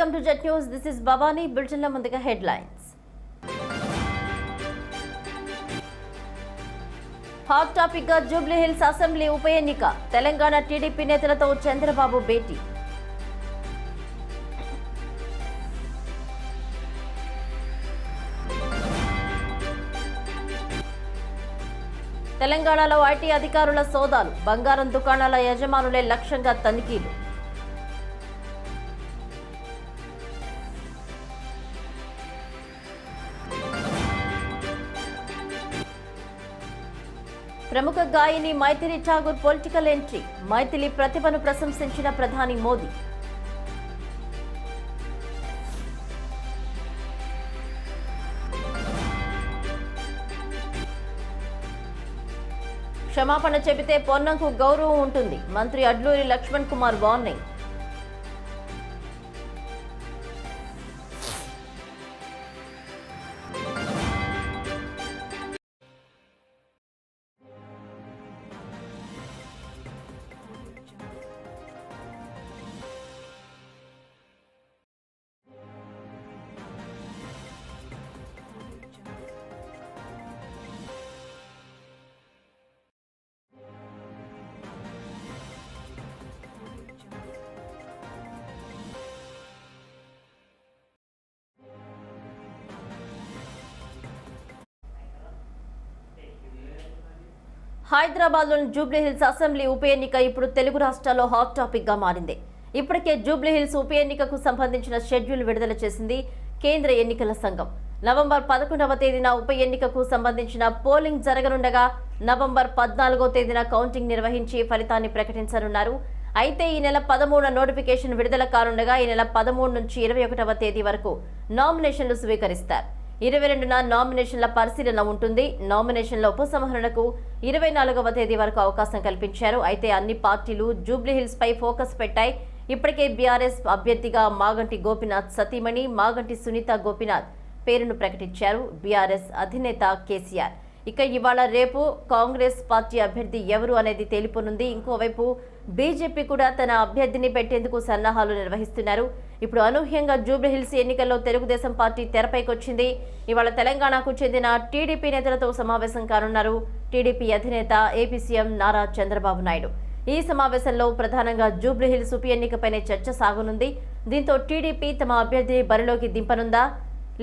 Welcome to Jet news this is Bhavani బులెటిన్ల ముందుగా headlines hot టాపిక్గా Jubilee hills assembly ఉప ఎన్నిక. తెలంగాణ టీడీపీ నేతలతో చంద్రబాబు భేటీ. తెలంగాణలో ఐటీ అధికారుల సోదాలు. బంగారం దుకాణాల యజమానులే లక్ష్యంగా తనిఖీలు. ప్రముఖ గాయని మైథిలి ఠాగూర్ పొలిటికల్ ఎంట్రీ మైథిలి ప్రతిభను ప్రశంసించిన ప్రధాని మోదీ. క్షమాపణ చెబితే పొన్నంకు గౌరవం ఉంటుంది. మంత్రి అడ్లూరి లక్ష్మణ్ కుమార్ వార్నింగ్. హైదరాబాద్లోని జూబ్లీహిల్స్ అసెంబ్లీ ఉప ఎన్నిక ఇప్పుడు తెలుగు రాష్ట్రాల్లో హాట్ టాపిక్గా మారింది. ఇప్పటికే జూబ్లీహిల్స్ ఉప ఎన్నికకు సంబంధించిన షెడ్యూల్ విడుదల చేసింది కేంద్ర ఎన్నికల సంఘం. నవంబర్ పదకొండవ తేదీన ఉప ఎన్నికకు సంబంధించిన పోలింగ్ జరగనుండగా నవంబర్ పద్నాలుగో తేదీన కౌంటింగ్ నిర్వహించి ఫలితాన్ని ప్రకటించనున్నారు. అయితే ఈ నెల పదమూడున నోటిఫికేషన్ విడుదల కానుండగా ఈ నెల పదమూడు నుంచి ఇరవై ఒకటవ తేదీ వరకు నామినేషన్లు స్వీకరిస్తారు. ఇరవై రెండున నామినేషన్ల పరిశీలన ఉంటుంది. నామినేషన్ల ఉపసంహరణకు ఇరవై నాలుగవ తేదీ వరకు అవకాశం కల్పించారు. అయితే అన్ని పార్టీలు జూబ్లీహిల్స్ పై ఫోకస్ పెట్టాయి. ఇప్పటికే బీఆర్ఎస్ అభ్యర్థిగా మాగంటి గోపినాథ్ సతీమణి మాగంటి సునీత గోపినాథ్ పేరును ప్రకటించారు. బీఆర్ఎస్ అధినేత కేసీఆర్. ఇక ఇవాళ రేపు కాంగ్రెస్ పార్టీ అభ్యర్థి ఎవరు అనేది తేలిపోనుంది. ఇంకోవైపు బీజేపీ కూడా తన అభ్యర్థిని పెట్టేందుకు సన్నాహాలు నిర్వహిస్తున్నారు. ఇప్పుడు అనూహ్యంగా జూబ్లీహిల్స్ ఎన్నికల్లో తెలుగుదేశం పార్టీ తెరపైకొచ్చింది. ఇవాళ తెలంగాణకు చెందిన టీడీపీ నేతలతో సమావేశం కానున్నారు. టీడీపీ అధినేత ఏపీ సీఎం నారా చంద్రబాబు నాయుడు. ఈ సమావేశంలో ప్రధానంగా జూబ్లీహిల్స్ ఉప ఎన్నికపైనే చర్చ సాగనుంది. దీంతో టీడీపీ తమ అభ్యర్థిని బరిలోకి దింపనుందా?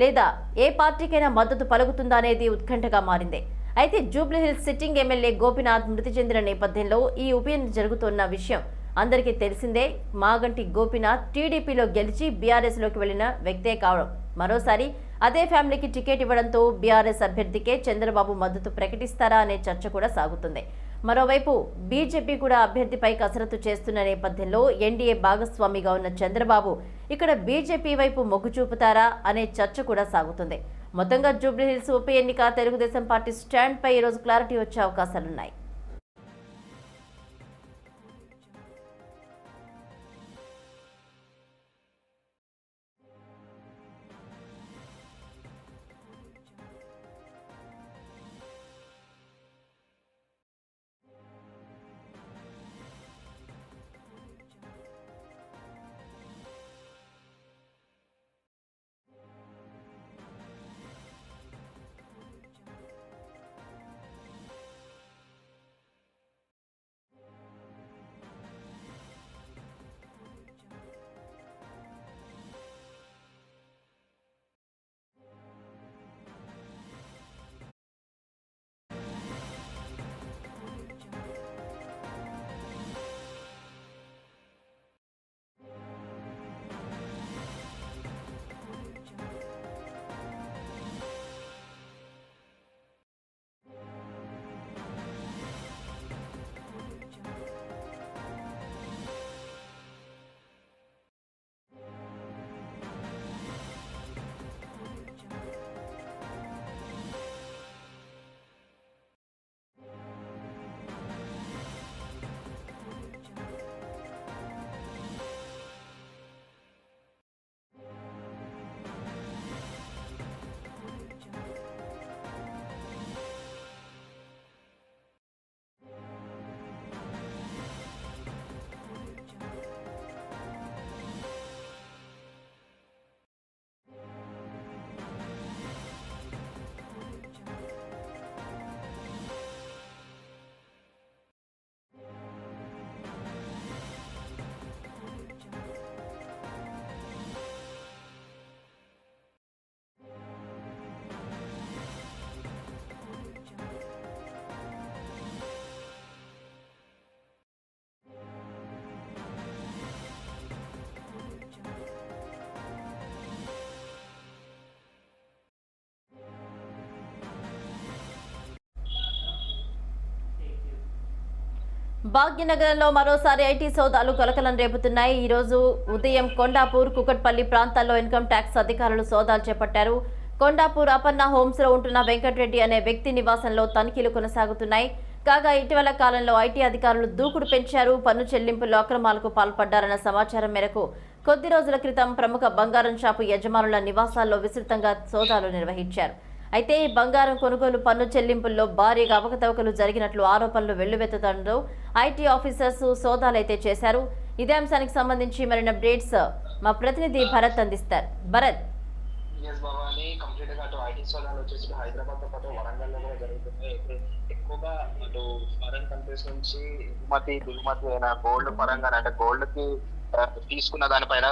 లేదా ఏ పార్టీకైనా మద్దతు పలుకుతుందా అనేది ఉత్కంఠగా మారింది. అయితే జూబ్లీహిల్స్ సిట్టింగ్ ఎమ్మెల్యే గోపినాథ్ మృతి చెందిన నేపథ్యంలో ఈ ఉప ఎన్నిక జరుగుతున్న విషయం అందరికీ తెలిసిందే. మాగంటి గోపినాథ్ టీడీపీలో గెలిచి బీఆర్ఎస్లోకి వెళ్ళిన వ్యక్తే కావడం. మరోసారి అదే ఫ్యామిలీకి టికెట్ ఇవ్వడంతో బీఆర్ఎస్ అభ్యర్థికే చంద్రబాబు మద్దతు ప్రకటిస్తారా అనే చర్చ కూడా సాగుతుంది. మరోవైపు బీజేపీ కూడా అభ్యర్థిపై కసరత్తు చేస్తున్న నేపథ్యంలో ఎన్డీఏ భాగస్వామిగా ఉన్న చంద్రబాబు ఇక్కడ బీజేపీ వైపు మొగ్గు చూపుతారా అనే చర్చ కూడా సాగుతుంది. మొత్తంగా జూబ్లీహిల్స్ ఉప ఎన్నిక తెలుగుదేశం పార్టీ స్టాండ్పై ఈరోజు క్లారిటీ వచ్చే అవకాశాలున్నాయి. భాగ్యనగరంలో మరోసారి ఐటీ సోదాలు కలకలం రేపుతున్నాయి. ఈ రోజు ఉదయం కొండాపూర్ కుకట్పల్లి ప్రాంతాల్లో ఇన్కమ్ ట్యాక్స్ అధికారులు సోదాలు చేపట్టారు. కొండాపూర్ అపన్న హోమ్స్లో ఉంటున్న వెంకటరెడ్డి అనే వ్యక్తి నివాసంలో తనిఖీలు కొనసాగుతున్నాయి. కాగా ఇటీవల కాలంలో ఐటీ అధికారులు దూకుడు పెంచారు. పన్ను చెల్లింపుల్లో అక్రమాలకు పాల్పడ్డారన్న సమాచారం మేరకు కొద్ది రోజుల క్రితం ప్రముఖ బంగారం షాపు యజమానుల నివాసాల్లో విస్తృతంగా సోదాలు నిర్వహించారు. అయితే ఈ బంగారం కొనుగోలు పన్ను చెల్లింపుల్లో భారీగా అవకతవకలు జరిగినట్లు ఆరోపణలు వెల్లువెత్తుతుండటంతో ఐటీ ఆఫీసర్స్ సోదాలైతే చేశారు. ఇదే అంశానికి సంబంధించి మరిన్ని అప్డేట్స్ మా ప్రతినిధి భరత్ అందిస్తారు. భరత్. ఎస్ భవాని కంప్లీట్గా అటు ఐటీ సోదాలు వచ్చేసి హైదరాబాద్తో పాటు వరంగల్లో కూడా జరుగుతున్నాయి. ఎక్కువగా అటు ఫారెన్ కంట్రీస్ నుంచి ఎగుమతి దిగుమతి అయిన గోల్డ్ పరంగా అంటే గోల్డ్కి తీసుకున్న దానిపైన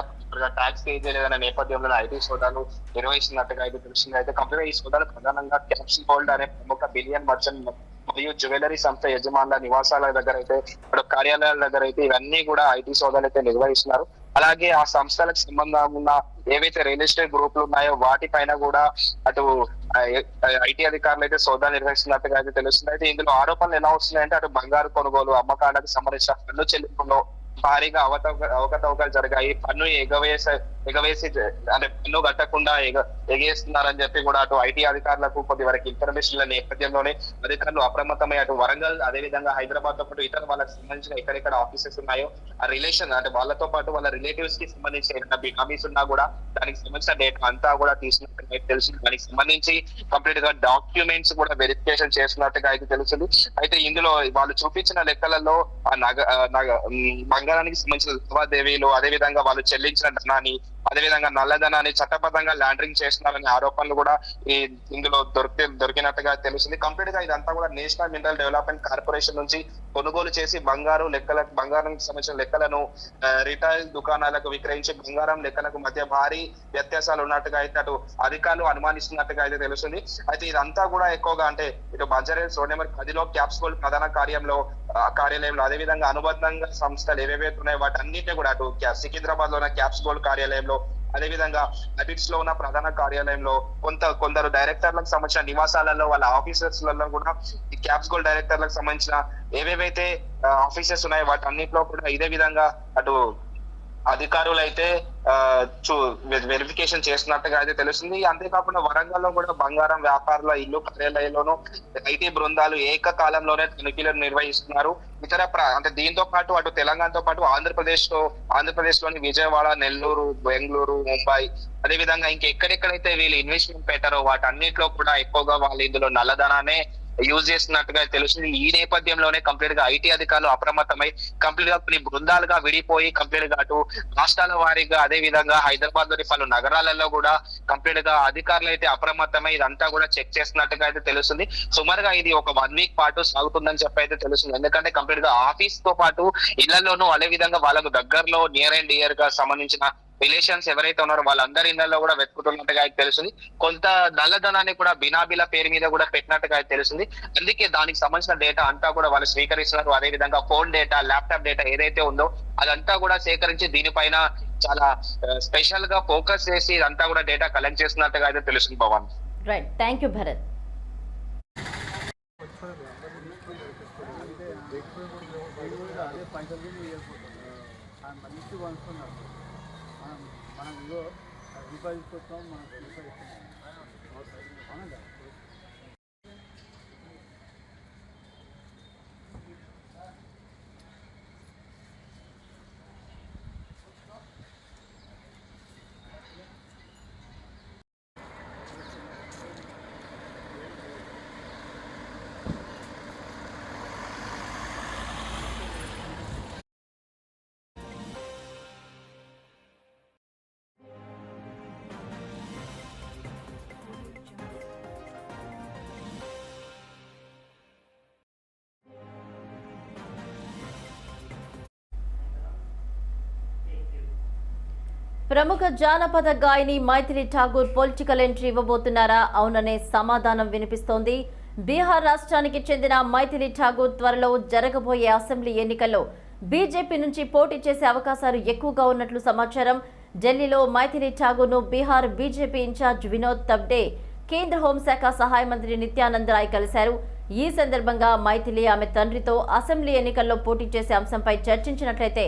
ట్యాక్స్ పే చేయలేదనే నేపథ్యంలో ఐటీ సోదాలు నిర్వహిస్తున్నట్టుగా అయితే తెలిసింది అయితే కంపెనీ ఈ సోదాలు ప్రధానంగా క్యాప్షన్ హోల్డ్ అనే ప్రముఖ బిలియన్ మర్చెంట్ మరియు జ్యువెలరీ సంస్థ యజమానుల నివాసాల దగ్గర అయితే ఇప్పుడు కార్యాలయాల దగ్గర అయితే ఇవన్నీ కూడా ఐటీ సోదాలు అయితే నిర్వహిస్తున్నారు. అలాగే ఆ సంస్థలకు సంబంధం ఉన్న ఏవైతే రియల్ ఎస్టేట్ గ్రూపులు ఉన్నాయో వాటిపైన కూడా అటు ఐటీ అధికారులు అయితే సోదా నిర్వహిస్తున్నట్టుగా అయితే తెలుస్తుంది. అయితే ఇందులో ఆరోపణలు ఎలా వస్తున్నాయంటే అటు బంగారు కొనుగోలు అమ్మకాలకు సంబంధించిన పన్ను చెల్లింపులో భారీగా అవత అవకతవకలు జరిగాయి. పన్ను ఎగవేసే ఎగవేసి అంటే పన్ను కట్టకుండా ఎగ ఎగేస్తున్నారని చెప్పి కూడా అటు ఐటీ అధికారులకు కొద్ది వరకు ఇన్ఫర్మేషన్ల నేపథ్యంలోనే అధికారులు అప్రమత్తమై అటు వరంగల్ అదే విధంగా హైదరాబాద్తో పాటు ఇతర వాళ్ళకి సంబంధించిన ఎక్కడెక్కడ ఆఫీసెస్ ఉన్నాయో ఆ రిలేషన్ అంటే వాళ్ళతో పాటు వాళ్ళ రిలేటివ్స్కి సంబంధించిన ఏదైనా బికామీస్ ఉన్నా కూడా దానికి సంబంధించిన డేటా అంతా కూడా తీసుకున్నట్టుగా అయితే తెలిసింది దానికి సంబంధించి కంప్లీట్గా డాక్యుమెంట్స్ కూడా వెరిఫికేషన్ చేస్తున్నట్టుగా అయితే తెలుస్తుంది. అయితే ఇందులో వాళ్ళు చూపించిన లెక్కలలో ఆ నగ నగ బంగారానికి సంబంధించిన లావాదేవీలు అదే విధంగా వాళ్ళు చెల్లించిన ధనాన్ని అదే విధంగా నల్లధనాన్ని చట్టబద్ధంగా ల్యాండరింగ్ చేస్తున్నారనే ఆరోపణలు కూడా ఈ ఇందులో దొరికి దొరికినట్టుగా తెలుస్తుంది. కంప్లీట్గా ఇదంతా కూడా నేషనల్ మినరల్ డెవలప్మెంట్ కార్పొరేషన్ నుంచి కొనుగోలు చేసి బంగారు లెక్కల బంగారానికి సంబంధించిన లెక్కలను రిటైల్ దుకాణాలకు విక్రయించి బంగారం లెక్కలకు మధ్య భారీ వ్యత్యాసాలు ఉన్నట్టుగా అయితే అటు అధికారులు అనుమానిస్తున్నట్టుగా అయితే తెలుస్తుంది. అయితే ఇదంతా కూడా ఎక్కువగా అంటే ఇటు బంజారా రోడ్ నెంబర్ పదిలో క్యాప్స్కోల్ ప్రధాన కార్యంలో కార్యాలయంలో అదే విధంగా అనుబంధంగా సంస్థలు ఏవేవైతే ఉన్నాయో వాటి అన్నింటినీ కూడా అటు సికింద్రాబాద్లో ఉన్న క్యాప్స్ గోల్డ్ కార్యాలయంలో అదే విధంగా అబిట్స్లో ఉన్న ప్రధాన కార్యాలయంలో కొంత కొందరు డైరెక్టర్లకు సంబంధించిన నివాసాలలో వాళ్ళ ఆఫీసర్స్లలో కూడా ఈ క్యాప్స్ గోల్డ్ డైరెక్టర్లకు సంబంధించిన ఏవేవైతే ఆఫీసెస్ ఉన్నాయో వాటి అన్నింటిలో కూడా ఇదే విధంగా అటు అధికారులు అయితే ఆ, చూ వెరిఫికేషన్ చేస్తున్నట్టుగా అయితే తెలుస్తుంది. అంతేకాకుండా వరంగల్లో కూడా బంగారం వ్యాపారుల ఇల్లు కార్యాలయంలోనూ ఐటీ బృందాలు ఏకకాలంలోనే తనిఖీలను నిర్వహిస్తున్నారు. ఇతర అంటే దీంతో పాటు అటు తెలంగాణతో పాటు ఆంధ్రప్రదేశ్లో ఆంధ్రప్రదేశ్లోని విజయవాడ నెల్లూరు బెంగళూరు ముంబై అదే విధంగా ఇంకెక్కడెక్కడైతే వీళ్ళు ఇన్వెస్ట్మెంట్ పెట్టారో వాటన్నిటిలో కూడా ఎక్కువగా వాళ్ళు ఇందులో నల్లధనాన్ని యూజ్ చేస్తున్నట్టుగా తెలుస్తుంది. ఈ నేపథ్యంలోనే కంప్లీట్గా ఐటీ అధికారులు అప్రమత్తమై కంప్లీట్గా కొన్ని బృందాలుగా విడిపోయి కంప్లీట్గా అటు రాష్ట్రాల వారీగా అదే విధంగా హైదరాబాద్లోని పలు నగరాలలో కూడా కంప్లీట్గా అధికారులు అయితే అప్రమత్తమై ఇదంతా కూడా చెక్ చేస్తున్నట్టుగా అయితే తెలుస్తుంది. సుమారుగా ఇది ఒక వన్ వీక్ పాటు సాగుతుందని చెప్పి అయితే తెలుస్తుంది. ఎందుకంటే కంప్లీట్గా ఆఫీస్తో పాటు ఇళ్ళలోనూ అదే విధంగా వాళ్ళకు దగ్గరలో నియర్ అండ్ ఇయర్గా సంబంధించిన రిలేషన్స్ ఎవరైతే ఉన్నారో వాళ్ళందరి ఇళ్ళలో కూడా వెతుకుతున్నట్టుగా అయితే తెలుస్తుంది. కొంత నల్లధనాన్ని కూడా బినాబిల పేరు మీద కూడా పెట్టినట్టుగా అయితే తెలుస్తుంది. అందుకే దానికి సంబంధించిన డేటా అంతా కూడా వాళ్ళు స్వీకరిస్తున్నారు. అదే విధంగా ఫోన్ డేటా ల్యాప్టాప్ డేటా ఏదైతే ఉందో అదంతా కూడా సేకరించి దీనిపైన చాలా స్పెషల్గా ఫోకస్ చేసి ఇదంతా కూడా డేటా కలెక్ట్ చేస్తున్నట్టుగా అయితే తెలుస్తుంది Pawan right thank you Bharat అదే పైసలు మంచి కొనుక్కున్నారు మనం మనం ఇగో ప్రముఖ జానపద గాయని మైథిలి ఠాగూర్ పొలిటికల్ ఎంట్రీ ఇవ్వబోతున్నారా? అవుననే సమాధానం వినిపిస్తోంది. బీహార్ రాష్ట్రానికి చెందిన మైథిలి ఠాగూర్ త్వరలో జరగబోయే అసెంబ్లీ ఎన్నికల్లో బీజేపీ నుంచి పోటీ చేసే అవకాశాలు ఎక్కువగా ఉన్నట్లు సమాచారం. ఢిల్లీలో మైథిలి ఠాగూర్ను బీహార్ బీజేపీ ఇన్ఛార్జ్ వినోద్ తబ్డే కేంద్ర హోంశాఖ సహాయ మంత్రి నిత్యానంద్ రాయ్ కలిశారు. ఈ సందర్భంగా మైథిలి ఆమె తండ్రితో అసెంబ్లీ ఎన్నికల్లో పోటీ చేసే అంశంపై చర్చించినట్లయితే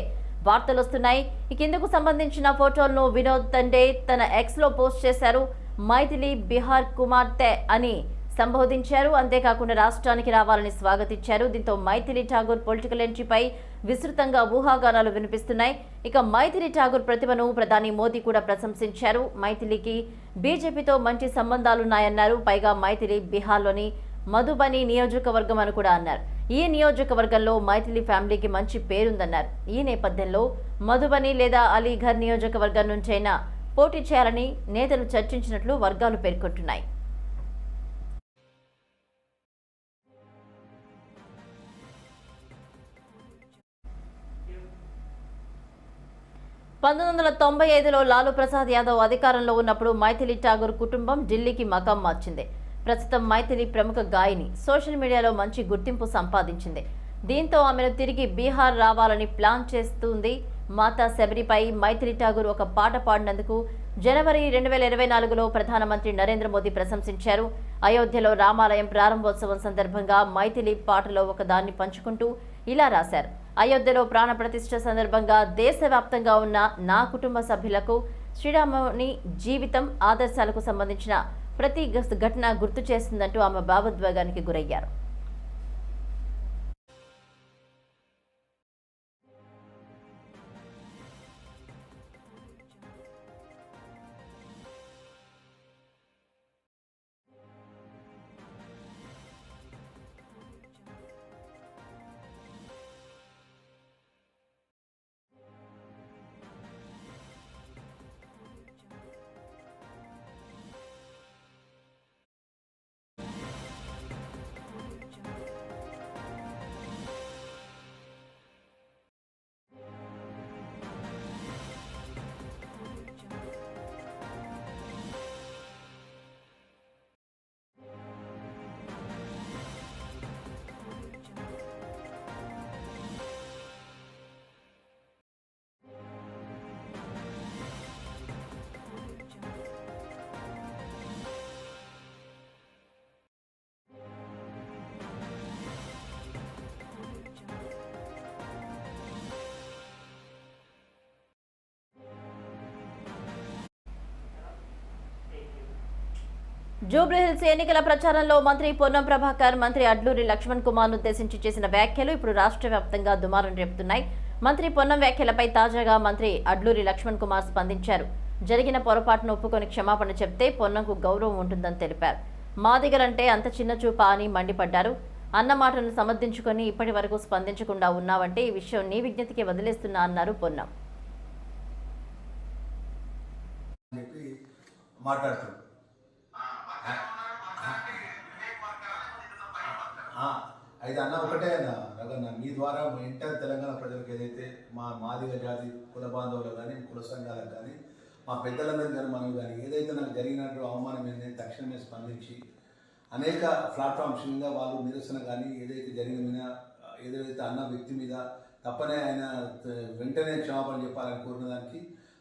వార్తలు వస్తున్నాయి. ఇక ఇందుకు సంబంధించిన ఫోటోలను వినోద్ తండే తన ఎక్స్లో పోస్ట్ చేశారు. మైథిలి బిహార్ కుమార్తె అని సంబోధించారు. అంతేకాకుండా రాష్ట్రానికి రావాలని స్వాగతించారు. దీంతో మైథిలి ఠాగూర్ పొలిటికల్ ఎంట్రీపై విస్తృతంగా ఊహాగానాలు వినిపిస్తున్నాయి. ఇక మైథిలి ఠాగూర్ ప్రతిభను ప్రధాని మోదీ కూడా ప్రశంసించారు. మైథిలికి బీజేపీతో మంచి సంబంధాలున్నాయన్నారు. పైగా మైథిలి బీహార్లోని మధుబని నియోజకవర్గం అని కూడా అన్నారు. ఈ నియోజకవర్గంలో మైథిలి ఫ్యామిలీకి మంచి పేరుందన్నారు. ఈ నేపథ్యంలో మధుబని లేదా అలీఘర్ నియోజకవర్గం నుంచైనా పోటీ చేయాలని నేతలు చర్చించినట్లు వర్గాలు పేర్కొంటున్నాయి. పంతొమ్మిది వందల తొంభై ఐదులో లాలూ ప్రసాద్ యాదవ్ అధికారంలో ఉన్నప్పుడు మైథిలి ఠాగూర్ కుటుంబం ఢిల్లీకి మకాం మార్చింది. ప్రస్తుతం మైథిలి ప్రముఖ గాయని సోషల్ మీడియాలో మంచి గుర్తింపు సంపాదించింది. దీంతో ఆమెను తిరిగి బీహార్ రావాలని ప్లాన్ చేస్తుంది. మాతా శబరిపై మైథిలి ఠాగూర్ ఒక పాట పాడినందుకు జనవరి రెండు వేల ఇరవై నాలుగులో ప్రధానమంత్రి నరేంద్ర మోదీ ప్రశంసించారు. అయోధ్యలో రామాలయం ప్రారంభోత్సవం సందర్భంగా మైథిలి పాటలో ఒకదాన్ని పంచుకుంటూ ఇలా రాశారు. అయోధ్యలో ప్రాణప్రతిష్ఠ సందర్భంగా దేశవ్యాప్తంగా ఉన్న నా కుటుంబ సభ్యులకు శ్రీరాముని జీవితం ఆదర్శాలకు సంబంధించిన ప్రతి ఘటన గుర్తు చేస్తుందంటూ ఆమె భావోద్వేగానికి గురయ్యారు. జూబ్లీహిల్స్ ఎన్నికల ప్రచారంలో మంత్రి పొన్నం ప్రభాకర్ మంత్రి అడ్లూరి లక్ష్మణ్ కుమార్ ఉద్దేశించి చేసిన వ్యాఖ్యలు ఇప్పుడు రాష్ట్ర వ్యాప్తంగా దుమారం రేపుతున్నాయి. మంత్రి పొన్నం వ్యాఖ్యలపై తాజాగా మంత్రి అడ్లూరి లక్ష్మణ్ కుమార్ స్పందించారు. జరిగిన పొరపాటును ఒప్పుకొని క్షమాపణ చెప్తే పొన్నంకు గౌరవం ఉంటుందని తెలిపారు. మా దగ్గరంటే అంత చిన్న చూపా అని మండిపడ్డారు. అన్న మాటను సమర్థించుకొని ఇప్పటి వరకు స్పందించకుండా ఉన్నావంటే ఈ విషయం నీ విజ్ఞతకి వదిలేస్తున్నా అన్నారు పొన్నం. అని చెప్పి మాట్లాడుతాడు ఆ, అయితే అన్న ఒకటే అన్న మీ ద్వారా ఎంటర్ తెలంగాణ ప్రజలకు ఏదైతే మా మాదిగ జాతి కుల బాంధవులు కానీ కుల సంఘాలకు కానీ మా పెద్దలందరూ కానీ మనం కానీ ఏదైతే నాకు జరిగినట్టు అవమానం ఏంటంటే తక్షణమే స్పందించి అనేక ప్లాట్ఫామ్స్ మీద వాళ్ళు నిరసన కానీ ఏదైతే జరిగిన మీద ఏదైతే అన్న వ్యక్తి మీద తప్పనే ఆయన వెంటనే క్షమాపణ చెప్పాలని కోరిన దానికి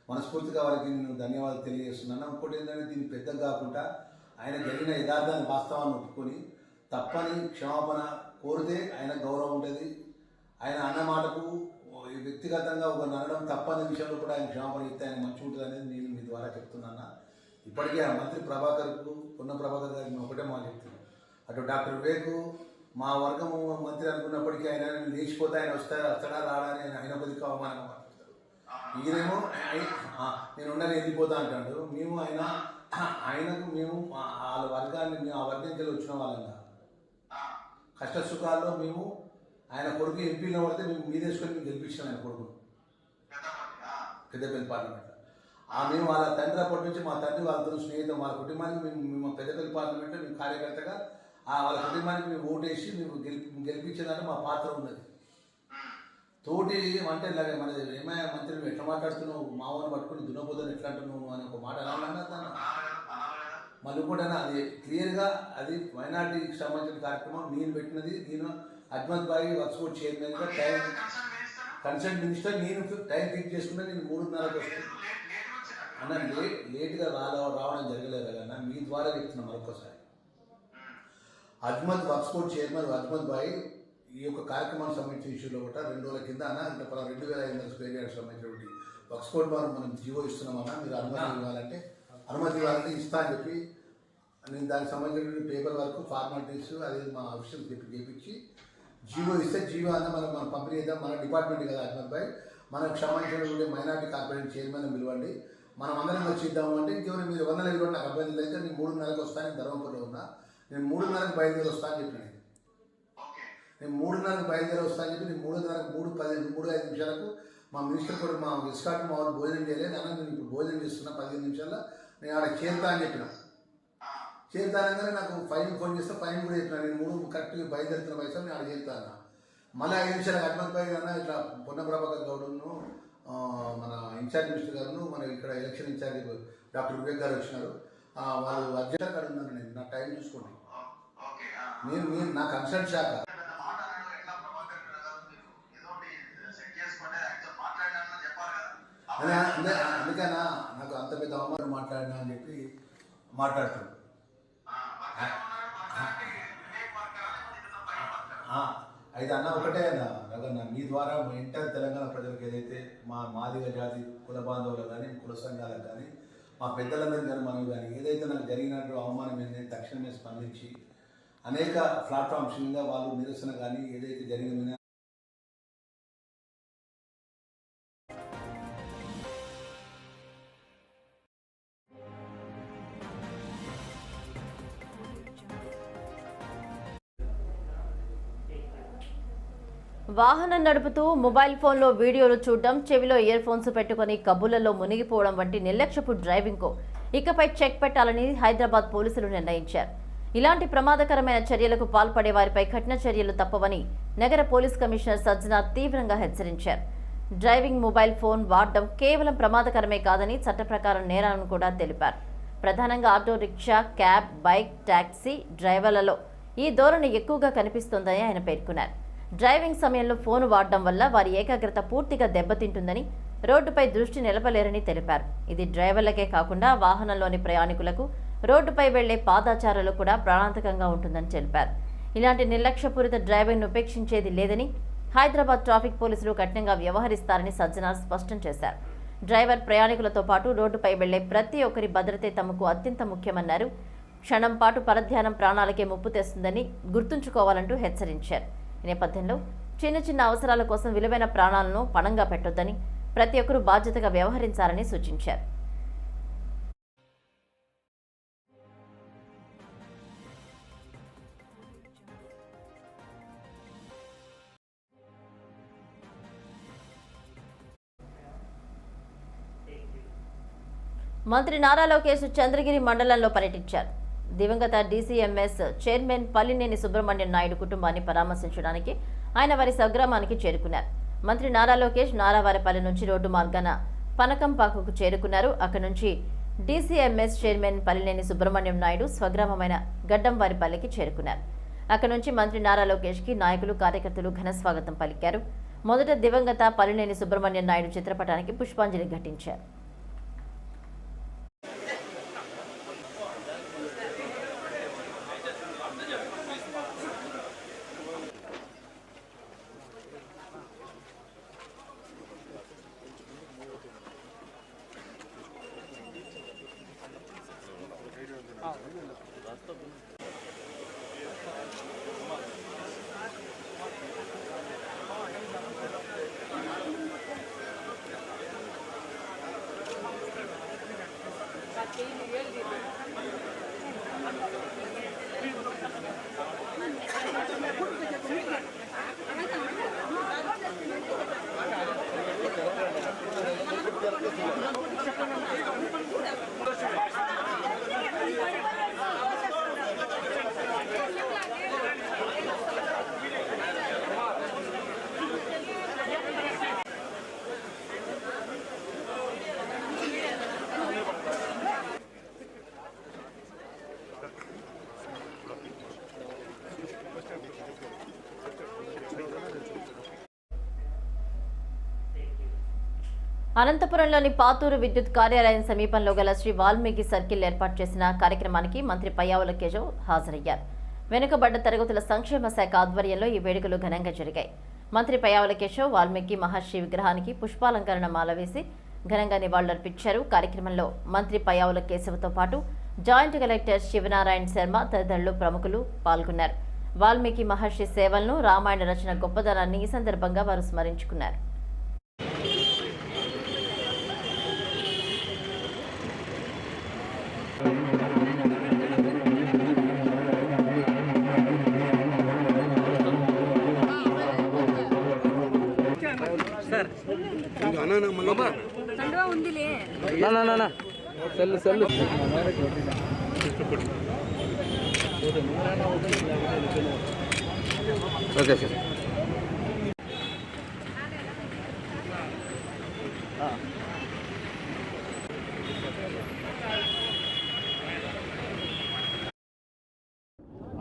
మనస్ఫూర్తిగా వారికి నేను ధన్యవాదాలు తెలియజేస్తున్నాను. ఇంకోటి ఏంటంటే దీన్ని పెద్దగా కాకుండా ఆయన జరిగిన యథార్థాన్ని వాస్తవాన్ని ఒప్పుకొని తప్పని క్షమాపణ కోరితే ఆయన గౌరవం ఉంటుంది. ఆయన అన్న మాటకు ఈ వ్యక్తిగతంగా ఒక నడడం తప్పని విషయంలో కూడా ఆయన క్షమాపణ ఇస్తే ఆయన మంచి ఉంటుంది అనేది నేను మీ ద్వారా చెప్తున్నాను ఇప్పటికే ఆ మంత్రి ప్రభాకర్కు ఉన్న ప్రభాకర్ గారికి ఒకటే మా చెప్తున్నాను. అటు డాక్టర్ వేకు మా వర్గము మంత్రి అనుకున్నప్పటికీ ఆయన లేచిపోతే ఆయన వస్తా వస్తాడా రాడా అని ఆయన ఆయన కొద్దిగా అవమానం ఈయనేమో ఆయ- నేను ఉండని వెళ్ళిపోతా అంటాడు. మేము ఆయన ఆయనకు మేము వాళ్ళ వర్గాన్ని మేము ఆ వర్గం వెళ్ళి వచ్చిన వాళ్ళంగా కష్ట సుఖాల్లో మేము ఆయన కొడుకు ఎంపీలో పడితే మేము మీదేసుకొని మేము గెలిపించాం ఆయన కొడుకు పెద్దపల్లి పార్లమెంట్ ఆ మేము వాళ్ళ తండ్రి అప్పటి నుంచి మా తండ్రి వాళ్ళతో స్నేహితం వాళ్ళ కుటుంబానికి మేము మేము పెద్దపల్లి పార్లమెంట్లో మేము కార్యకర్తగా ఆ వాళ్ళ కుటుంబానికి మేము ఓటేసి మేము గెలిపి గెలిపించేదాన్ని మా పాత్ర ఉన్నది. తోటి అంటే ఇలాగ మన ఏమయ్య మంత్రి ఎట్లా మాట్లాడుతున్నావు? మావని పట్టుకుని దున్నపోదని ఎట్లా అంటున్నావు అని ఒక మాట అనాలన్నా తను. మళ్ళీ కూడా అది క్లియర్గా అది మైనార్టీకి సంబంధించిన కార్యక్రమం నేను పెట్టినది నేను అజ్మత్ బాయి వర్క్స్ బోర్డ్ చైర్మన్గా టైం కన్సల్ట్ మినిస్టర్ నేను టైం ఫిక్స్ చేసుకున్నా నేను మూడున్నరకు వస్తాను అన్న లేట్ లేట్గా రాల రావడం జరగలేదు కదా అన్న మీ ద్వారా చెప్తున్నా మరొకసారి. అజ్మద్ వక్స్పోర్ట్ చైర్మన్ అజ్మద్ భాయ్ ఈ యొక్క కార్యక్రమానికి సంబంధించిన ఇష్యూలో కూడా రెండు రోజుల కింద అన్న పలా- రెండు వేల ఐదు వందల స్క్వేర్ యార్డ్స్ సంబంధించినటువంటి వక్స్పోర్ట్ భవనం మనం జీవో ఇస్తున్నామన్నా మీరు అనుమతి ఇవ్వాలంటే అనుమతి ఇవ్వాలంటే ఇస్తా అని చెప్పి నేను దానికి సంబంధించిన పేపర్ వర్క్ ఫార్మాలిటీస్ అది మా ఆఫీషియల్ చెప్పి చేపించి జియో ఇస్తే జియో అన్న మనం మనం పంపిణీ చేద్దాం. మన డిపార్ట్మెంట్ కదా అజ్మద్ భాయ్. మనకు సంబంధించినటువంటి మైనార్టీ కార్పొరేషన్ చైర్మన్ పిలవండి. మనం అందరం వచ్చిద్దాం అంటే ఇంకెవరు మీరు వందల ఇరవై నాకు అభ్యర్థులు అయితే నేను మూడున్నరకు వస్తాను ధర్మపురంలో ఉన్నా. నేను మూడున్నరకు బయలుదేరి వస్తాను చెప్పిన నేను. నేను మూడున్నరకు బయలుదేరి వస్తాను చెప్పి నేను మూడున్నరకు మూడు పది మూడు ఐదు నిమిషాలకు మా మినిస్టర్ కూడా మా విస్కాట్ మా వాళ్ళు భోజనం చేయలేదు. అన్న నేను ఇప్పుడు భోజనం చేస్తున్నా పదిహేను నిమిషాల్లో. నేను ఆడ చేరుతా అని చెప్పిన. చేరుతానగానే నాకు ఫైన్ ఫోన్ చేస్తే ఫైన్ కూడా చెప్పిన నేను మూడు కరెక్ట్గా బయలుదేరుతున్న పైసలు నేను అక్కడ చేరుతాను మళ్ళీ ఐదు నిమిషాలు హనుమంత్ పై కన్నా ఇట్లా పొన్న ప్రభాకర్ మన ఇన్ఛార్జ్ మినిస్టర్ గారును మన ఇక్కడ ఎలక్షన్ ఇన్ఛార్జ్ డాక్టర్ వివేక్ గారు వచ్చినారు. వాళ్ళు అర్జెంట్ అక్కడ ఉన్నాను నేను. నా టైం చూసుకోండి. నేను మీరు నా కన్సల్ట్ శాఖ. అదే అందుకేనా నాకు అంత పెద్ద అవమానం మాట్లాడినా అని చెప్పి మాట్లాడుతున్నాను అయితే అన్న ఒకటే అన్న రఘన్న మీ ద్వారా మా ఇంటర్ తెలంగాణ ప్రజలకు ఏదైతే మా మాదిగ జాతి కుల బాంధవులకు కానీ కుల సంఘాలకు కానీ మా పెద్దలందరికీ కానీ మనం కానీ ఏదైతే నాకు జరిగినట్టు అవమానం ఏంటంటే తక్షణమే స్పందించి అనేక ప్లాట్ఫామ్స్ మీద వాళ్ళు నిరసన కానీ ఏదైతే జరిగిందో వాహనం నడుపుతూ మొబైల్ ఫోన్లో వీడియోలు చూడడం చెవిలో ఇయర్ ఫోన్స్ పెట్టుకుని కబుర్లలో మునిగిపోవడం వంటి నిర్లక్ష్యపు డ్రైవింగ్కు ఇకపై చెక్ పెట్టాలని హైదరాబాద్ పోలీసులు నిర్ణయించారు. ఇలాంటి ప్రమాదకరమైన చర్యలకు పాల్పడే వారిపై కఠిన చర్యలు తప్పవని నగర పోలీస్ కమిషనర్ సజ్జనార్ తీవ్రంగా హెచ్చరించారు. డ్రైవింగ్ మొబైల్ ఫోన్ వాడడం కేవలం ప్రమాదకరమే కాదని చట్ట ప్రకారం నేరాలను కూడా తెలిపారు. ప్రధానంగా auto rickshaw cab bike taxi డ్రైవర్లలో ఈ ధోరణి ఎక్కువగా కనిపిస్తోందని ఆయన పేర్కొన్నారు. డ్రైవింగ్ సమయంలో ఫోన్ వాడడం వల్ల వారి ఏకాగ్రత పూర్తిగా దెబ్బతింటుందని రోడ్డుపై దృష్టి నిలపలేరని తెలిపారు. ఇది డ్రైవర్లకే కాకుండా వాహనంలోని ప్రయాణికులకు రోడ్డుపై వెళ్ళే పాదాచారులు కూడా ప్రాణాంతకంగా ఉంటుందని తెలిపారు. ఇలాంటి నిర్లక్ష్యపూరిత డ్రైవింగ్ను ఉపేక్షించేది లేదని హైదరాబాద్ ట్రాఫిక్ పోలీసులు కఠినంగా వ్యవహరిస్తారని సజ్జనార్ స్పష్టం చేశారు. డ్రైవర్ ప్రయాణికులతో పాటు రోడ్డుపై వెళ్ళే ప్రతి ఒక్కరి భద్రతే తమకు అత్యంత ముఖ్యమన్నారు. క్షణం పాటు పరధ్యానం ప్రాణాలకే ముప్పు తెస్తుందని గుర్తుంచుకోవాలంటూ హెచ్చరించారు. ఈ నేపథ్యంలో చిన్న చిన్న అవసరాల కోసం విలువైన ప్రాణాలను పణంగా పెట్టొద్దని ప్రతి ఒక్కరూ బాధ్యతగా వ్యవహరించాలని సూచించారు. మంత్రి నారా లోకేష్ చంద్రగిరి మండలంలో పర్యటించారు. దివంగత డీసీఎంఎస్ చైర్మన్ పల్లినేని సుబ్రహ్మణ్యం నాయుడు కుటుంబాన్ని పరామర్శించడానికి ఆయన వారి స్వగ్రామానికి చేరుకున్నారు. మంత్రి నారా లోకేష్ నారావారిపల్లి నుంచి రోడ్డు మార్గాన పనకంపాకుకు చేరుకున్నారు. అక్కడి నుంచి డీసీఎంఎస్ చైర్మన్ పల్లినేని సుబ్రహ్మణ్యం నాయుడు స్వగ్రామమైన గడ్డంవారిపల్లికి చేరుకున్నారు. అక్కడి నుంచి మంత్రి నారా లోకేష్కి నాయకులు కార్యకర్తలు ఘన స్వాగతం పలికారు. మొదట దివంగత పల్లినేని సుబ్రహ్మణ్యం నాయుడు చిత్రపటానికి పుష్పాంజలి ఘటించారు. అనంతపురంలోని పాతూరు విద్యుత్ కార్యాలయం సమీపంలో గల శ్రీ వాల్మీకి సర్కిల్ ఏర్పాటు చేసిన కార్యక్రమానికి మంత్రి పయ్యావుల కేశవ్ హాజరయ్యారు. వెనుకబడ్డ తరగతుల సంక్షేమ శాఖ ఆధ్వర్యంలో ఈ వేడుకలు ఘనంగా జరిగాయి. మంత్రి పయ్యావుల కేశవ్ వాల్మీకి మహర్షి విగ్రహానికి పుష్పాలంకరణ మాల వేసి ఘనంగా నివాళులర్పించారు. కార్యక్రమంలో మంత్రి పయ్యావుల కేశవ్తో పాటు జాయింట్ కలెక్టర్ శివనారాయణ శర్మ తదితరులు ప్రముఖులు పాల్గొన్నారు. వాల్మీకి మహర్షి సేవలను రామాయణ రచన గొప్పదనాన్ని ఈ సందర్భంగా వారు స్మరించుకున్నారు.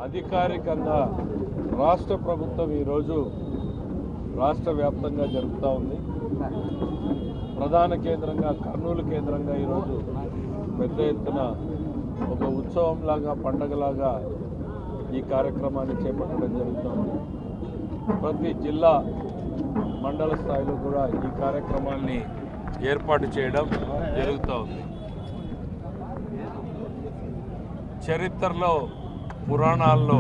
అధికారికంగా రాష్ట్ర ప్రభుత్వం ఈరోజు రాష్ట్ర వ్యాప్తంగా జరుపుతూ ఉంది. ప్రధాన కేంద్రంగా కర్నూలు కేంద్రంగా ఈరోజు పెద్ద ఎత్తున ఒక ఉత్సవంలాగా పండగలాగా ఈ కార్యక్రమాన్ని చేపట్టడం జరుగుతుంది. ప్రతి జిల్లా మండల స్థాయిలో కూడా ఈ కార్యక్రమాన్ని ఏర్పాటు చేయడం జరుగుతూ ఉంది చరిత్రలో పురాణాల్లో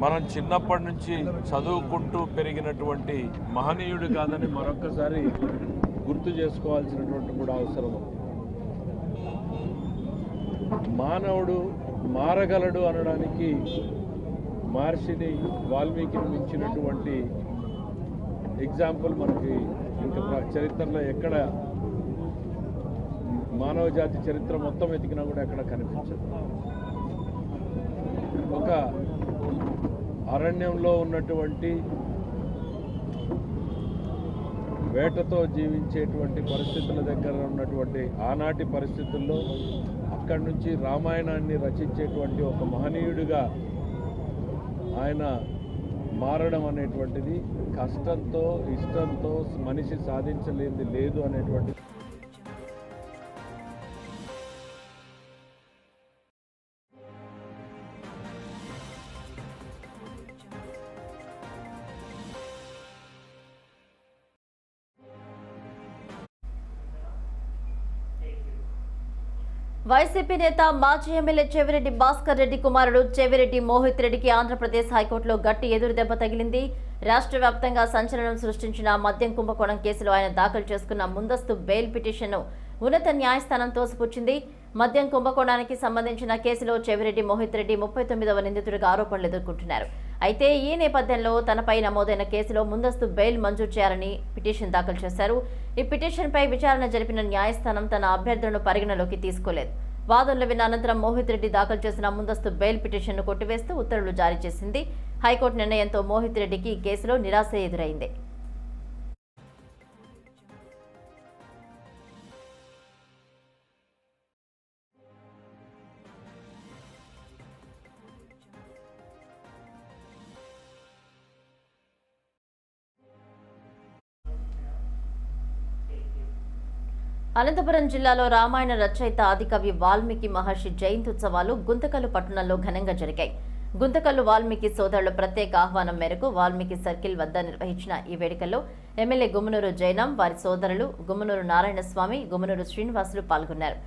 మనం చిన్నప్పటి నుంచి చదువుకుంటూ పెరిగినటువంటి మహనీయుడు కాదని మరొక్కసారి గుర్తు చేసుకోవాల్సినటువంటి కూడా అవసరం మానవుడు మారగలడు అనడానికి మహర్షిని వాల్మీకిని మించినటువంటి ఎగ్జాంపుల్ మనకి ఇంకా చరిత్రలో ఎక్కడ మానవ జాతి చరిత్ర మొత్తం వెతికినా కూడా ఎక్కడ కనిపించదు. ఒక అరణ్యంలో ఉన్నటువంటి వేటతో జీవించేటువంటి పరిస్థితుల దగ్గర ఉన్నటువంటి ఆనాటి పరిస్థితుల్లో అక్కడి నుంచి రామాయణాన్ని రచించేటువంటి ఒక మహనీయుడిగా ఆయన మారడం అనేటువంటిది కష్టంతో ఇష్టంతో మనిషి సాధించలేనిది లేదు అనేటువంటి వైసీపీ నేత మాజీ ఎమ్మెల్యే చెవిరెడ్డి భాస్కర్ రెడ్డి కుమారుడు చెవిరెడ్డి మోహిత్ రెడ్డికి ఆంధ్రప్రదేశ్ హైకోర్టులో గట్టి ఎదురుదెబ్బ తగిలింది. రాష్ట్ర వ్యాప్తంగా సంచలనం సృష్టించిన మద్యం కుంభకోణం కేసులో ఆయన దాఖలు చేసుకున్న ముందస్తు బెయిల్ పిటిషన్ను ఉన్నత న్యాయస్థానం తోసిపుచ్చింది మద్యం కుంభకోణానికి సంబంధించిన కేసులో చెవిరెడ్డి మోహిత్ రెడ్డి ముప్పై తొమ్మిదవ నిందితుడిగా ఆరోపణలు ఎదుర్కొంటున్నారు. అయితే ఈ నేపథ్యంలో తనపై నమోదైన కేసులో ముందస్తు బెయిల్ మంజూరు చేయాలని పిటిషన్ దాఖలు చేశారు. ఈ పిటిషన్పై విచారణ జరిపిన న్యాయస్థానం తన అభ్యర్థులను పరిగణలోకి తీసుకోలేదు. వాదనలు విన్న అనంతరం మోహిత్ రెడ్డి దాఖలు చేసిన ముందస్తు బెయిల్ పిటిషన్ను కొట్టివేస్తూ ఉత్తర్వులు జారీ చేసింది. హైకోర్టు నిర్ణయంతో మోహిత్ రెడ్డికి ఈ కేసులో నిరాశ ఎదురైంది. అనంతపురం జిల్లాలో రామాయణ రచయిత ఆదికవి వాల్మీకి మహర్షి జయంతుత్సవాలు గుంతకల్లు పట్టణంలో ఘనంగా జరిగాయి. గుంతకల్లు వాల్మీకి సోదరుల ప్రత్యేక ఆహ్వానం మేరకు వాల్మీకి సర్కిల్ వద్ద నిర్వహించిన ఈ వేడుకల్లో ఎమ్మెల్యే గుమ్మనూరు జైనం వారి సోదరులు గుమ్మనూరు నారాయణస్వామి గుమ్మనూరు శ్రీనివాసులు పాల్గొన్నారు.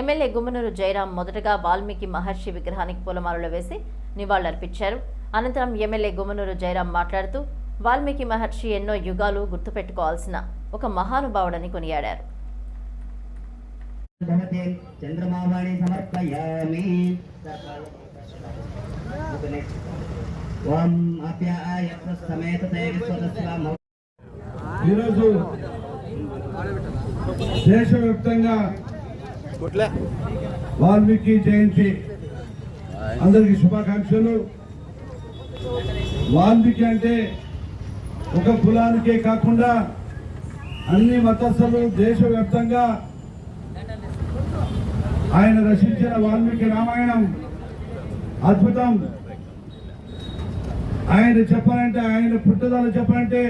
ఎమ్మెల్యే గుమ్మనూరు జయరాం మొదటగా వాల్మీకి మహర్షి విగ్రహానికి పూలమాలలు వేసి నివాళులర్పించారు. అనంతరం ఎమ్మెల్యే గుమ్మనూరు జయరాం మాట్లాడుతూ వాల్మీకి మహర్షి ఎన్నో యుగాలు గుర్తుపెట్టుకోవాల్సిన ఒక మహానుభావుడని కొనియాడారు. భవతే సమర్పయామి. ఈరోజు దేశవ్యాప్తంగా వాల్మీకి జయంతి. అందరికీ శుభాకాంక్షలు. వాల్మీకి అంటే ఒక కులానికే కాకుండా అన్ని మతస్థులు దేశవ్యాప్తంగా ఆయన రచించిన వాల్మీకి రామాయణం అద్భుతం. ఆయన చెప్పాలంటే ఆయన పుట్టుదల చెప్పాలంటే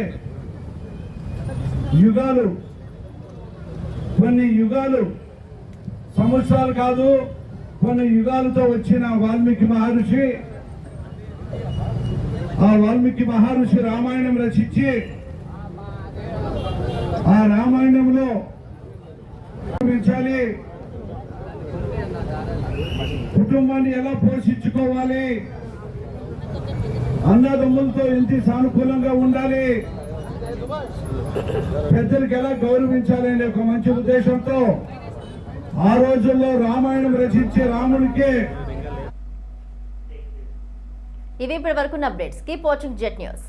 యుగాలు కొన్ని యుగాలు సంవత్సరాలు కాదు కొన్ని యుగాలతో వచ్చిన వాల్మీకి మహర్షి ఆ వాల్మీకి మహర్షి రామాయణం రచించి ఆ రామాయణంలో పెంచాలి కుటుంబాన్ని ఎలా పోషించుకోవాలి? అన్నదమ్ములతో ఎంత సానుకూలంగా ఉండాలి. పెద్దలకు ఎలా గౌరవించాలి అనే ఒక మంచి ఉద్దేశంతో ఆ రోజుల్లో రామాయణం రచించే రాముడికే ఇవి ఇప్పటి వరకు updates keep watching Jet news.